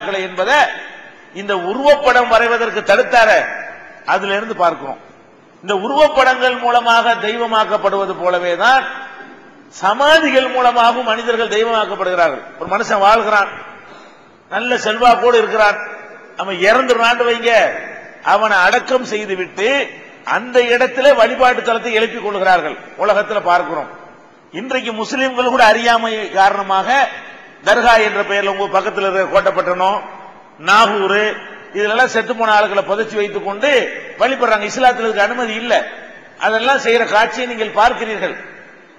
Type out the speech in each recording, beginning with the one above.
என்பதை இந்த உருவப்படம் வரைவதற்கு தடுத்தார அதுல இருந்து பார்க்கிறோம். இந்த உருவப்படங்கள் மூலமாக தெய்வமாக்கப்படுவது போலவே தான் சமாதிகள் மூலமாகவும் மனிதர்கள் தெய்வமாக்கப்படுகிறார்கள். ஒரு மனுஷன் வாழ்கிறான் நல்ல செல்வாக்கோடு இருக்கிறான் அவன் இறந்துறான்னு வைங்க அவனை அடக்கம் செய்துவிட்டு அந்த இடத்துல வழிபாட்டு தலத்தை எழுப்பிக் கொள்கிறார்கள். உலகத்துல பார்க்கிறோம். இன்றைக்கு முஸ்லிம்கள் கூட அறியாமை காரணமாக தர்கா என்ற பெயர்ல உங்க பக்கத்தில் இருக்கிற கோட்டப்பட்டனம் நாகூர். இதெல்லாம் செத்து போன ஆளுகளை புதைச்சி வைத்துக் கொண்டு வழிபடுறாங்க. இஸ்லாத்தில் அனுமதி இல்ல. அதெல்லாம் செய்யற காட்சியை நீங்கள் பார்க்கிறீர்கள்.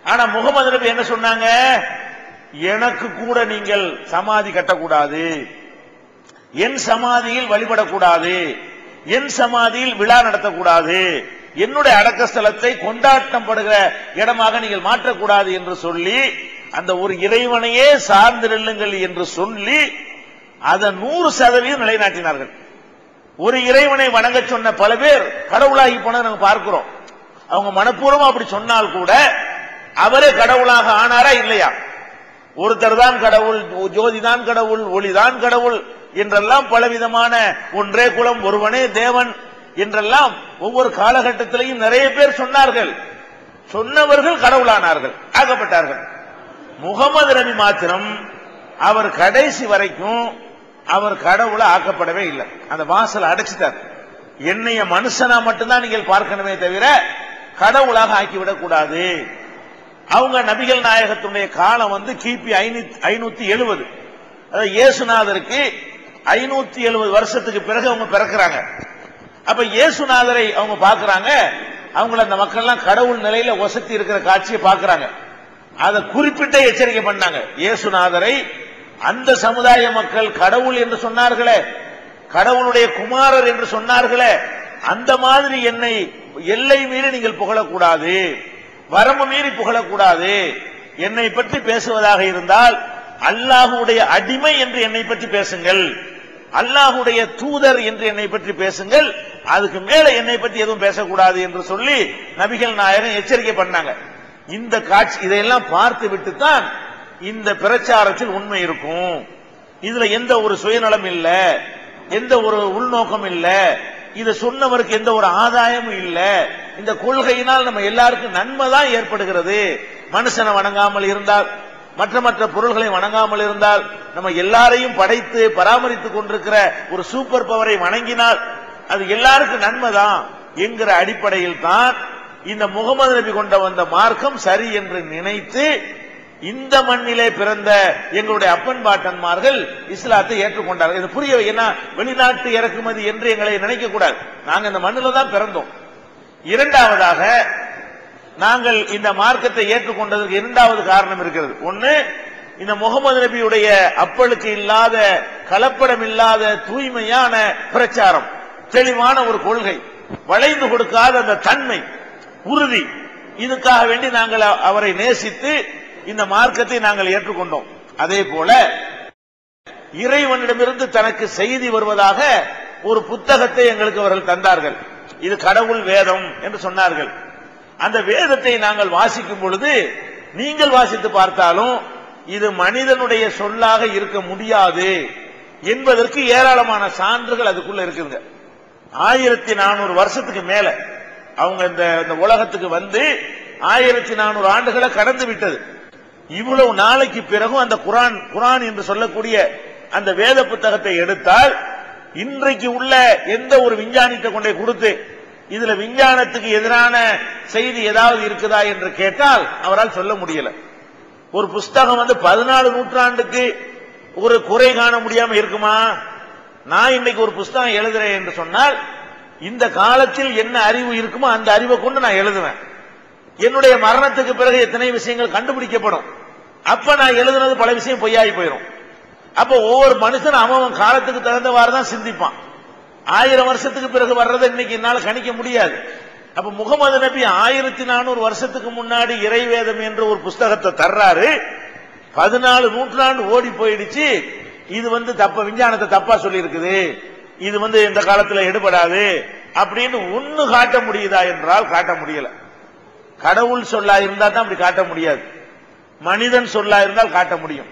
ஆனா முகமது நபி என்ன சொன்னாங்க? எனக்கு கூட நீங்கள் சமாதி கட்டக்கூடாது. என் சமாதியில் வழிபடக்கூடாது. என் சமாதியில் விழா நடத்தக்கூடாது. என்னுடைய அடக்க ஸ்தலத்தை கொண்டாட்டம் படுகிற இடமாக நீங்கள் மாற்றக்கூடாது என்று சொல்லி அந்த ஒரு இறைவனையே சார்ந்து நில்லுங்கள் என்று சொல்லி அதை நூறு சதவீதம் நிலைநாட்டினார்கள். ஒரு இறைவனை வணங்க சொன்ன பல பேர் கடவுளாகி போனதை நாங்க பார்க்கிறோம். அவங்க மனப்பூர்வம் அப்படி சொன்னால் கூட அவரே கடவுளாக ஆனாரா இல்லையா? ஒருத்தர் தான் கடவுள் ஜோதி தான் கடவுள் ஒளிதான் கடவுள் என்றெல்லாம் பலவிதமான ஒன்றே குலம் ஒருவனே தேவன் என்றெல்லாம் ஒவ்வொரு காலகட்டத்திலையும் நிறைய பேர் சொன்னார்கள். சொன்னவர்கள் கடவுளானார்கள் ஆகப்பட்டார்கள் முகமது நபி மாத்திரம் அவர் கடைசி வரைக்கும் அவர் கடவுளை ஆக்கப்படவே இல்லை. அந்த வாசல் அடைச்சிட்டார். என்னைய மனுஷனா மட்டும்தான் நீங்கள் பார்க்கணுமே தவிர கடவுளாக ஆக்கிவிடக் கூடாது அவங்க நபிகள் நாயகத்துடைய காலம் வந்து கிபி ஐநூத்தி எழுபது அதாவது இயேசுநாதருக்கு ஐநூத்தி எழுபது வருஷத்துக்கு பிறகு அவங்க பிறக்கிறாங்க. அப்ப இயேசுநாதரை அவங்க பாக்குறாங்க அவங்கள அந்த மக்கள்லாம் கடவுள் நிலையில ஒசத்தி இருக்கிற காட்சியை பாக்குறாங்க அதை குறிப்பிட்ட எச்சரிக்கை பண்ணாங்க. இயேசுநாதரை அந்த சமுதாய மக்கள் கடவுள் என்று சொன்னார்களே கடவுளுடைய குமாரர் என்று சொன்னார்களே அந்த மாதிரி என்னை எல்லை மீறி நீங்கள் புகழக்கூடாது வரம்பு மீறி புகழக்கூடாது என்னை பற்றி பேசுவதாக இருந்தால் அல்லாஹுடைய அடிமை என்று என்னை பற்றி பேசுங்கள் அல்லாஹுடைய தூதர் என்று என்னை பற்றி பேசுங்கள் அதுக்கு மேல என்னை பற்றி எதுவும் பேசக்கூடாது என்று சொல்லி நபிகள் நாயகன் எச்சரிக்கை பண்ணாங்க. இந்த காட்சி இதையெல்லாம் பார்த்து விட்டு தான் இந்த பிரச்சாரத்தில் உண்மை இருக்கும். இதுல எந்த ஒரு சுயநலம் இல்ல எந்த ஒரு உள்நோக்கம் இல்ல இதை சொன்னவருக்கு எந்த ஒரு ஆதாயமும் இல்ல. இந்த கொள்கையினால் நம்ம எல்லாருக்கும் நன்மை தான் ஏற்படுகிறது. மனுஷனை வணங்காமல் இருந்தால் மற்ற மற்ற பொருள்களை வணங்காமல் இருந்தால் நம்ம எல்லாரையும் படைத்து பராமரித்துக் கொண்டிருக்கிற ஒரு சூப்பர் பவரை வணங்கினால் அது எல்லாருக்கும் நன்மைதான் என்கிற அடிப்படையில் தான் இந்த முகமது நபி கொண்ட வந்த மார்க்கம் சரி என்று நினைத்து இந்த மண்ணிலே பிறந்த எங்களுடைய அப்பன் பாட்டன்மார்கள் இஸ்லாத்தை ஏற்றுக்கொண்டார்கள். இது புரிய ஏன்னா வெளிநாட்டு இறக்குமதி என்று எங்களை நினைக்க கூடாது. நாங்கள் இந்த மண்ணில் தான் பிறந்தோம். இரண்டாவதாக நாங்கள் இந்த மார்க்கத்தை ஏற்றுக்கொண்டதற்கு இரண்டாவது காரணம் இருக்கிறது. ஒன்னு இந்த முகமது நபியுடைய அப்பளுக்கு இல்லாத கலப்படம் இல்லாத தூய்மையான பிரச்சாரம் தெளிவான ஒரு கொள்கை வளைந்து கொடுக்காத அந்த தன்மை உறுதி. இதுக்காக வேண்டி நாங்கள் அவரை நேசித்து இந்த மார்க்கத்தை நாங்கள் ஏற்றுக்கொண்டோம். அதே போல இறைவனிடமிருந்து தனக்கு செய்தி வருவதாக ஒரு புத்தகத்தை எங்களுக்கு அவர்கள் தந்தார்கள். இது கடவுள் வேதம் என்று சொன்னார்கள். அந்த வேதத்தை நாங்கள் வாசிக்கும் பொழுது நீங்கள் வாசித்து பார்த்தாலும் இது மனிதனுடைய சொல்லாக இருக்க முடியாது என்பதற்கு ஏராளமான சான்றுகள் அதுக்குள்ள இருக்குங்க. ஆயிரத்தி நானூறு வருஷத்துக்கு மேல அவங்க இந்த இந்த உலகத்துக்கு வந்து ஆயிரத்தி நானூறு ஆண்டுகளை கடந்து விட்டது. இவ்வளவு நாளைக்கு பிறகும் அந்த குரான் குரான் என்று சொல்லக்கூடிய அந்த வேத புத்தகத்தை எடுத்தால் இன்றைக்கு உள்ள எந்த ஒரு விஞ்ஞானிட்ட கொண்டே கொடுத்து இதுல விஞ்ஞானத்துக்கு எதிரான செய்தி ஏதாவது இருக்குதா என்று கேட்டால் அவரால் சொல்ல முடியல. ஒரு புஸ்தகம் வந்து பதினாலு நூற்றாண்டுக்கு ஒரு குறை காண முடியாம இருக்குமா? நான் இன்னைக்கு ஒரு புஸ்தகம் எழுதுறேன் என்று சொன்னால் இந்த காலத்தில் என்ன அறிவு இருக்குமோ அந்த அறிவை கொண்டு நான் எழுதுவேன். என்னுடைய மரணத்துக்கு பிறகு எத்தனை விஷயங்கள் கண்டுபிடிக்கப்படும்? அப்ப நான் எழுதுனது பல விஷயம் பொய்யாகி போயிடும் அப்ப ஒவ்வொரு மனுஷன் அவன் காலத்துக்கு தகுந்தவாறு தான் சிந்திப்பான். ஆயிரம் வருஷத்துக்கு பிறகு வர்றதை இன்னைக்கு என்னால் கணிக்க முடியாது. அப்ப முகமது நபி ஆயிரத்தி நானூறு வருஷத்துக்கு முன்னாடி இறைவேதம் என்ற ஒரு புஸ்தகத்தை தர்றாரு. பதினாலு நூற்றாண்டு ஓடி போயிடுச்சு. இது வந்து தப்ப விஞ்ஞானத்தை தப்பா சொல்லி இருக்குது இது வந்து இந்த காலத்துல எடுபடாது அப்படின்னு ஒண்ணு காட்ட முடியுதா என்றால் காட்ட முடியல. கடவுள் சொல்லா இருந்தா தான் அப்படி காட்ட முடியாது. மனிதன் சொல்லா இருந்தால் காட்ட முடியும்.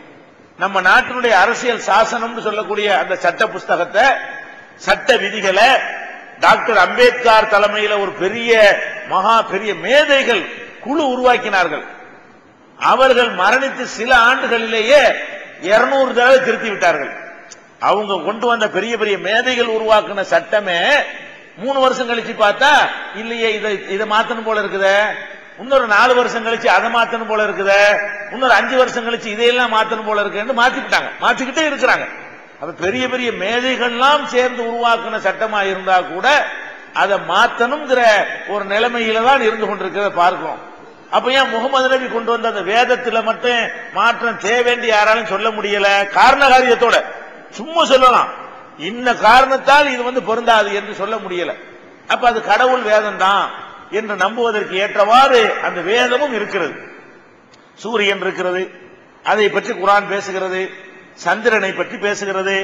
நம்ம நாட்டினுடைய அரசியல் சாசனம்னு சொல்லக்கூடிய அந்த சட்ட புஸ்தகத்தை சட்ட விதிகளை டாக்டர் அம்பேத்கர் தலைமையில ஒரு பெரிய மகா பெரிய மேதைகள் குழு உருவாக்கினார்கள். அவர்கள் மரணித்து சில ஆண்டுகளிலேயே இருநூறு தடவை திருத்தி விட்டார்கள். அவங்க கொண்டு வந்த பெரிய பெரிய மேதைகள் உருவாக்குன சட்டமே மூணு வருஷம் கழிச்சு பார்த்தா இல்லையே இதை இதை மாத்தணும் போல இருக்குதே. இன்னொரு நாலு வருஷம் கழிச்சு அதை மாத்தணும் போல இருக்குதே. இன்னொரு அஞ்சு வருஷம் கழிச்சு இதையெல்லாம் மாத்தணும் போல இருக்குன்னு மாத்திக்கிட்டாங்க. மாத்திக்கிட்டே இருக்கிறாங்க. அப்ப பெரிய பெரிய மேதைகள்லாம் சேர்ந்து உருவாக்குன சட்டமா இருந்தா கூட அதை மாத்தணுங்கிற ஒரு நிலைமையில தான் இருந்து கொண்டிருக்கிறத பார்க்கிறோம். அப்ப ஏன் முகமது நபி கொண்டு வந்த அந்த வேதத்துல மட்டும் மாற்றம் தேவேண்டி யாராலும் சொல்ல முடியல? காரண காரியத்தோட சும்மா சொல்லலாம். இன்ன காரணத்தால் இது வந்து பொருந்தாது என்று சொல்ல முடியல. அப்ப அது கடவுள் வேதம் தான் என்று நம்புவதற்கு ஏற்றவாறு அந்த வேதமும் இருக்கிறது. சூரியன் இருக்கிறது அதை பற்றி குரான் பேசுகிறது சந்திரனை பற்றி பேசுகிறது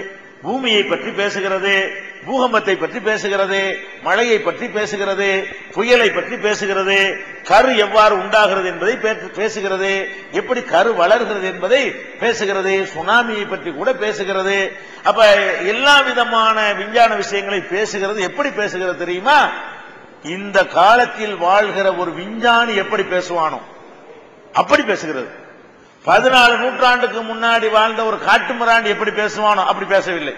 பூமியை பற்றி பேசுகிறது பூகம்பத்தை பற்றி பேசுகிறது மழையை பற்றி பேசுகிறது புயலை பற்றி பேசுகிறது கரு எவ்வாறு உண்டாகிறது என்பதை பே- பேசுகிறது எப்படி கரு வளர்கிறது என்பதை பேசுகிறது சுனாமியை பற்றி கூட பேசுகிறது. அப்ப எல்லா விதமான விஞ்ஞான விஷயங்களை பேசுகிறது எப்படி பேசுகிறது தெரியுமா? இந்த காலத்தில் வாழ்கிற ஒரு விஞ்ஞானி எப்படி பேசுவானோ அப்படி பேசுகிறது. பதினாலு நூற்றாண்டுக்கு முன்னாடி வாழ்ந்த ஒரு காட்டுமிராண்டி எப்படி பேசுவானோ அப்படி பேசவில்லை.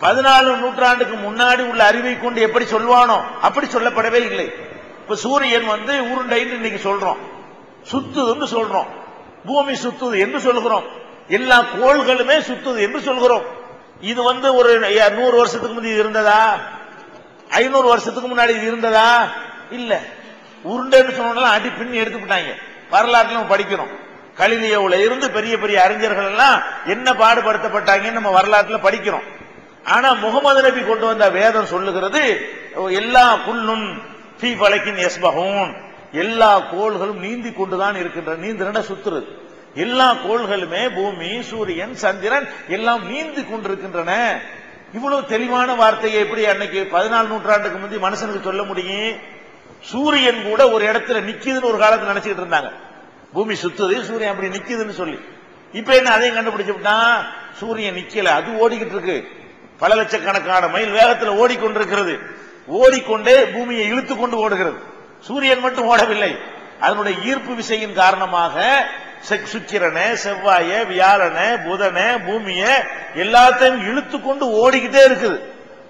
பதினாலு நூற்றாண்டுக்கு முன்னாடி உள்ள அறிவை கொண்டு எப்படி சொல்வானோ அப்படி சொல்லப்படவே இல்லை. இப்ப சூரியன் வந்து உருண்டைன்னு இன்னைக்கு சொல்றோம். சுத்துதுன்னு சொல்றோம். பூமி சுத்துது என்று சொல்கிறோம். எல்லா கோள்களுமே சுத்துது என்று சொல்கிறோம். இது வந்து ஒரு நூறு வருஷத்துக்கு முந்தி இது இருந்ததா? ஐநூறு வருஷத்துக்கு முன்னாடி இது இருந்ததா? இல்ல. உருண்டைன்னு சொன்னா அடி பின்னி எடுத்துக்கிட்டாங்க வரலாற்றுல படிக்கிறோம். கலிலியோவில் இருந்து பெரிய பெரிய அறிஞர்கள் எல்லாம் என்ன பாடுபடுத்தப்பட்டாங்கன்னு நம்ம வரலாற்றுல படிக்கிறோம். ஆனா முகமது நபி கொண்டு வந்த வேதம் சொல்லுகிறது எல்லா புல்லும் பி பழக்கின் எஸ்பகூன் எல்லா கோள்களும் நீந்தி கொண்டுதான் இருக்கின்ற நீந்திரன சுத்துறது. எல்லா கோள்களுமே பூமி சூரியன் சந்திரன் எல்லாம் நீந்தி கொண்டிருக்கின்றன. இவ்வளவு தெளிவான வார்த்தையை எப்படி அன்னைக்கு பதினாலு நூற்றாண்டுக்கு முந்தி மனுஷனுக்கு சொல்ல முடியும்? சூரியன் கூட ஒரு இடத்துல நிக்குதுன்னு ஒரு காலத்துல நினைச்சிட்டு இருந்தாங்க. பூமி சுத்துது சூரியன் அப்படி நிக்குதுன்னு சொல்லி. இப்ப என்ன அதையும் கண்டுபிடிச்சு சூரியன் நிக்கல. அது ஓடிக்கிட்டு இருக்கு. பல லட்சக்கணக்கான மைல் வேகத்தில் ஓடிக்கொண்டிருக்கிறது. ஓடிக்கொண்டே பூமியை இழுத்து கொண்டு ஓடுகிறது. சூரியன் மட்டும் ஓடவில்லை. அதனுடைய ஈர்ப்பு விசையின் காரணமாக செக்- சுக்கிரனை செவ்வாய வியாழனை புதனை பூமிய எல்லாத்தையும் இழுத்து கொண்டு ஓடிக்கிட்டே இருக்குது.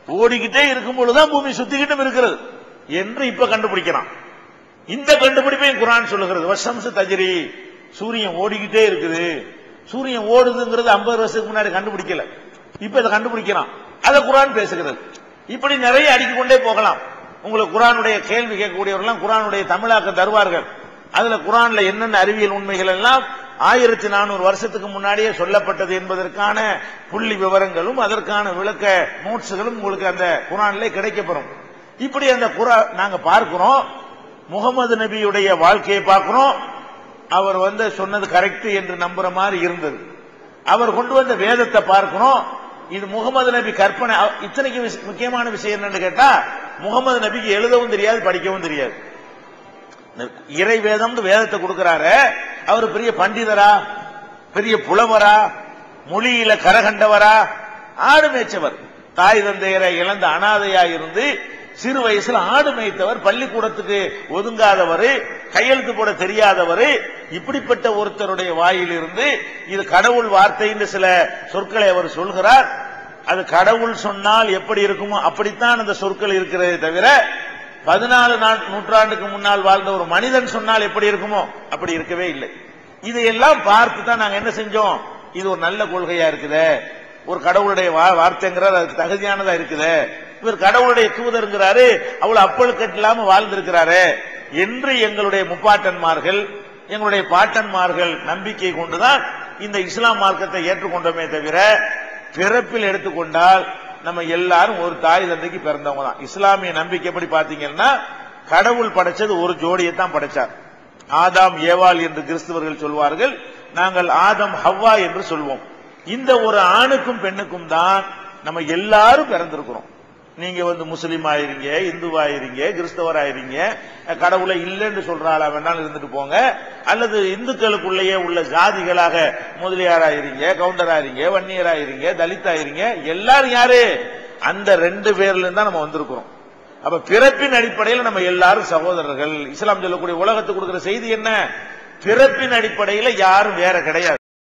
ஓடிக்கிட்டே இருக்கும் பொழுதுதான் பூமி சுத்திக்கிட்டும் இருக்கிறது என்று இப்ப கண்டுபிடிக்கிறான் இந்த கண்டுபிடிப்பையும் குரான் சொல்லுகிறது. வசம்சு தஜிரி சூரியன் ஓடிக்கிட்டே இருக்குது. சூரியன் ஓடுதுங்கிறது ஐம்பது வருஷத்துக்கு முன்னாடி கண்டுபிடிக்கல. இப்ப இதை கண்டுபிடிக்கிறான். அதை குரான் பேசுகிறது. இப்படி நிறைய அடிக்க கொண்டே போகலாம். உங்களுக்கு குரானுடைய கேள்வி கேட்கக்கூடியவர்கள் குரானுடைய தமிழாக்க தருவார்கள். அதுல குரான்ல என்னென்ன அறிவியல் உண்மைகள் எல்லாம் ஆயிரத்தி நானூறு வருஷத்துக்கு முன்னாடியே சொல்லப்பட்டது என்பதற்கான புள்ளி விவரங்களும் அதற்கான விளக்க நோட்ஸுகளும் உங்களுக்கு அந்த குரான்ல கிடைக்கப்பெறும். இப்படி அந்த குரா நாங்க பார்க்கிறோம். முகமது நபியுடைய வாழ்க்கையை பார்க்கிறோம். அவர் வந்து சொன்னது கரெக்ட் என்று நம்புற மாதிரி இருந்தது. அவர் கொண்டு வந்த வேதத்தை பார்க்கிறோம். இது முகமது நபி கற்பனை. இத்தனைக்கு முக்கியமான விஷயம் என்னன்னு கேட்டா முகமது நபிக்கு எழுதவும் தெரியாது படிக்கவும் தெரியாது. இறை வேதம் வேதத்தை கொடுக்கிறாரு அவர் பெரிய பண்டிதரா பெரிய புலவரா மொழியில கரகண்டவரா ஆடு மேய்ச்சவர். தாய் தந்தையரை இழந்த அனாதையா இருந்து சிறு வயசுல ஆடு மேய்த்தவர் பள்ளிக்கூடத்துக்கு ஒதுங்காதவர் கையெழுத்து போட தெரியாதவர் இப்படிப்பட்ட ஒருத்தருடைய வாயிலிருந்து இது கடவுள் வார்த்தைன்னு சில சொற்களை அவர் சொல்கிறார். அது கடவுள் சொன்னால் எப்படி இருக்குமோ அப்படித்தான் அந்த சொற்கள் இருக்கிறதே தவிர பதினாலு நாள் நூற்றாண்டுக்கு முன்னால் வாழ்ந்த ஒரு மனிதன் சொன்னால் எப்படி இருக்குமோ அப்படி இருக்கவே இல்லை. இதையெல்லாம் பார்த்து தான் நாங்க என்ன செஞ்சோம்? இது ஒரு நல்ல கொள்கையா இருக்குது. ஒரு கடவுளுடைய வா- வார்த்தைங்கிறார் அதுக்கு தகுதியானதா இருக்குது. இவர் கடவுளுடைய தூதருங்கிறாரு அவ்வளவு அப்பழுக்கட்டு கட்டில்லாம வாழ்ந்திருக்கிறாரு. என்று எங்களுடைய முப்பாட்டன்மார்கள் எங்களுடைய பாட்டன்மார்கள் நம்பிக்கை கொண்டுதான் இந்த இஸ்லாம் மார்க்கத்தை ஏற்றுக்கொண்டோமே தவிர பிறப்பில் எடுத்துக்கொண்டால் நம்ம எல்லாரும் ஒரு தாய் தந்தைக்கு பிறந்தவங்க தான். இஸ்லாமிய நம்பிக்கைப்படி பாத்தீங்கன்னா கடவுள் படைச்சது ஒரு ஜோடியை தான் படைச்சார். ஆதாம் ஏவாள் என்று கிறிஸ்தவர்கள் சொல்வார்கள் நாங்கள் ஆதம் ஹவ்வா என்று சொல்வோம். இந்த ஒரு ஆணுக்கும் பெண்ணுக்கும் தான் நம்ம எல்லாரும் பிறந்திருக்கிறோம். நீங்க வந்து முஸ்லீம் ஆயிருங்க இந்துவாயிருங்க கிறிஸ்தவராயிருங்க கடவுளை இல்லைன்னு சொல்றாள் வேணாலும் இருந்துட்டு போங்க. அல்லது இந்துக்களுக்குள்ளேயே உள்ள ஜாதிகளாக முதலியாராயிருங்க கவுண்டராயிருங்க வன்னியராயிருங்க தலித்தாயிருங்க எல்லாரும் யாரு? அந்த ரெண்டு பேர்ல இருந்தா நம்ம வந்திருக்கிறோம். அப்ப பிறப்பின் அடிப்படையில் நம்ம எல்லாரும் சகோதரர்கள். இஸ்லாம் சொல்லக்கூடிய உலகத்துக்கு கொடுக்கிற செய்தி என்ன? பிறப்பின் அடிப்படையில் யாரும் வேற கிடையாது.